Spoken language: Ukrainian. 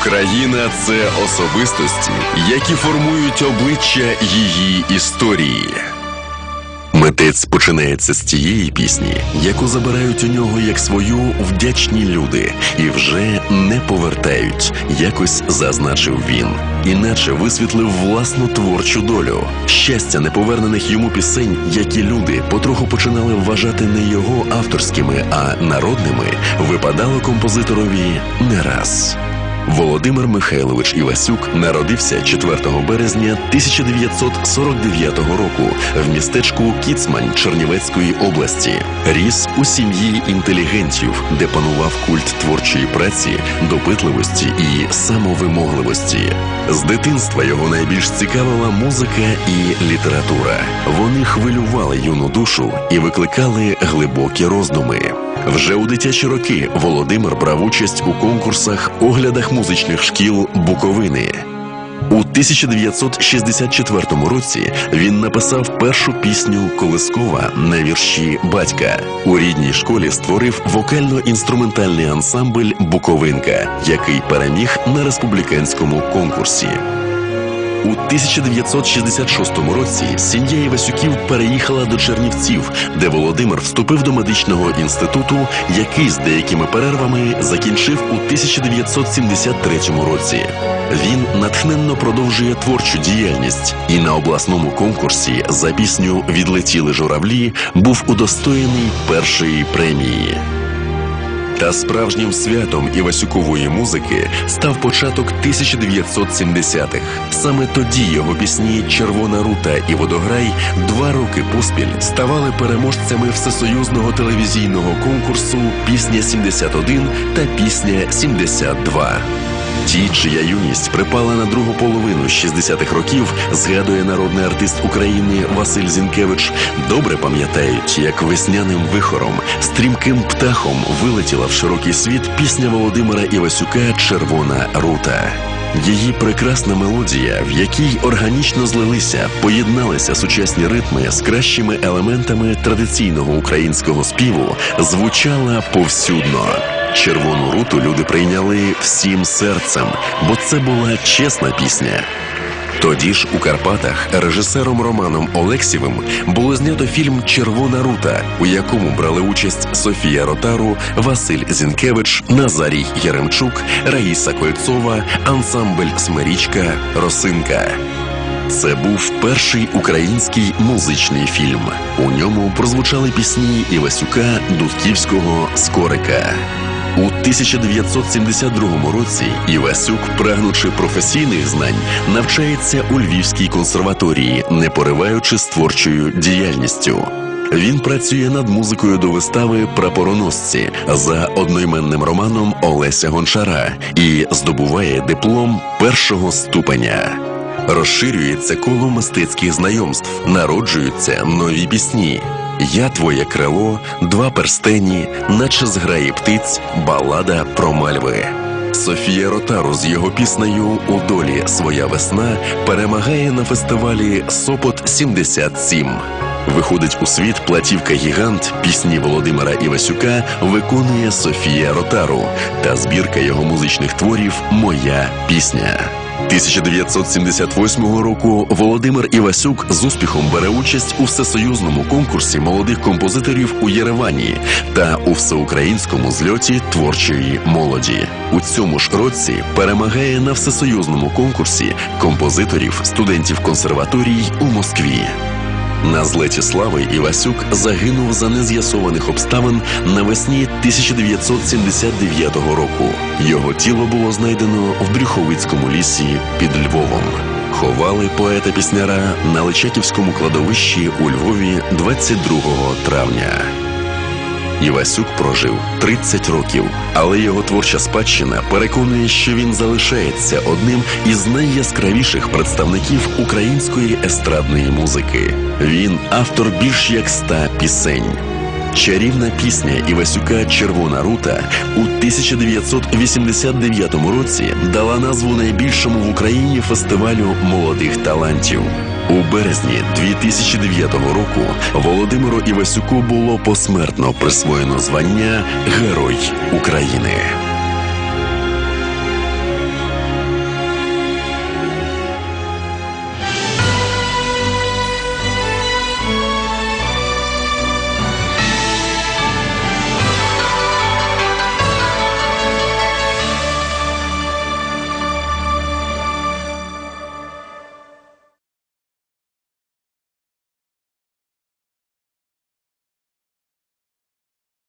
Україна це особистості, які формують обличчя її історії. Митець починається з тієї пісні, яку забирають у нього як свою вдячні люди, і вже не повертають, якось зазначив він, іначе висвітлив власну творчу долю. Щастя неповернених йому пісень, які люди потроху починали вважати не його авторськими, а народними, випадало композиторові не раз. Володимир Михайлович Івасюк народився 4 березня 1949 року в містечку Кіцмань Чернівецької області. Ріс у сім'ї інтелігентів, де панував культ творчої праці, допитливості і самовимогливості. З дитинства його найбільш цікавила музика і література. Вони хвилювали юну душу і викликали глибокі роздуми. Вже у дитячі роки Володимир брав участь у конкурсах, оглядах музичних шкіл Буковини. У 1964 році він написав першу пісню Колискова на вірші батька. У рідній школі створив вокально-інструментальний ансамбль Буковинка, який переміг на республіканському конкурсі. У 1966 році сім'я Івасюків переїхала до Чернівців, де Володимир вступив до медичного інституту, який з деякими перервами закінчив у 1973 році. Він натхненно продовжує творчу діяльність і на обласному конкурсі за пісню Відлетіли журавлі був удостоєний першої премії. Та справжнім святом Івасюкової музики став початок 1970-х. Саме тоді його пісні Червона рута і Водограй два роки поспіль ставали переможцями всесоюзного телевізійного конкурсу Пісня 71 та Пісня 72. Ті, чия юність припала на другу половину 60-х років, згадує народний артист України Василь Зінкевич, добре пам'ятають, як весняним вихором, стрімким птахом вилетіла в широкий світ пісня Володимира Івасюка Червона рута. Її прекрасна мелодія, в якій органічно злилися, поєдналися сучасні ритми з кращими елементами традиційного українського співу, звучала повсюдно. Червону руту люди прийняли всім серцем, бо це була чесна пісня. Тоді ж у Карпатах режисером Романом Олексєвим було знято фільм Червона рута, у якому брали участь Софія Ротару, Василь Зінкевич, Назарій Яремчук, Раїса Кольцова, ансамбль Смирічка, Росинка. Це був перший український музичний фільм. У ньому прозвучали пісні Івасюка, Дудківського, Скорика. У 1972 році Івасюк, прагнучи професійних знань, навчається у Львівській консерваторії, не пориваючи з творчою діяльністю. Він працює над музикою до вистави Прапороносці за одноіменним романом Олеся Гончара і здобуває диплом першого ступеня. Розширюється коло мистецьких знайомств, народжуються нові пісні. Я твоє крило, два перстені, наче зграї птиць, балада про мальви. Софія Ротару з його піснею У долі своя весна перемагає на фестивалі Сопот 77 Виходить у світ платівка Гігант пісні Володимира Івасюка виконує Софія Ротару та збірка його музичних творів Моя пісня. 1978 року Володимир Івасюк з успіхом бере участь у всесоюзному конкурсі молодих композиторів у Єревані та у всеукраїнському зльоті творчої молоді. У цьому ж році перемагає на всесоюзному конкурсі композиторів студентів консерваторій у Москві. На злеті слави Івасюк загинув за нез'ясованих обставин навесні 1979 року. Його тіло було знайдено в Брюховицькому лісі під Львовом. Ховали поета пісняра на Личаківському кладовищі у Львові 22 травня. Івасюк прожив 30 років, але його творча спадщина переконує, що він залишається одним із найяскравіших представників української естрадної музики. Він автор більш як ста пісень. Чарівна пісня Івасюка Червона рута у 1989 році дала назву найбільшому в Україні фестивалю молодих талантів. У березні 2009 року Володимиру Івасюку було посмертно присвоєно звання Герой України.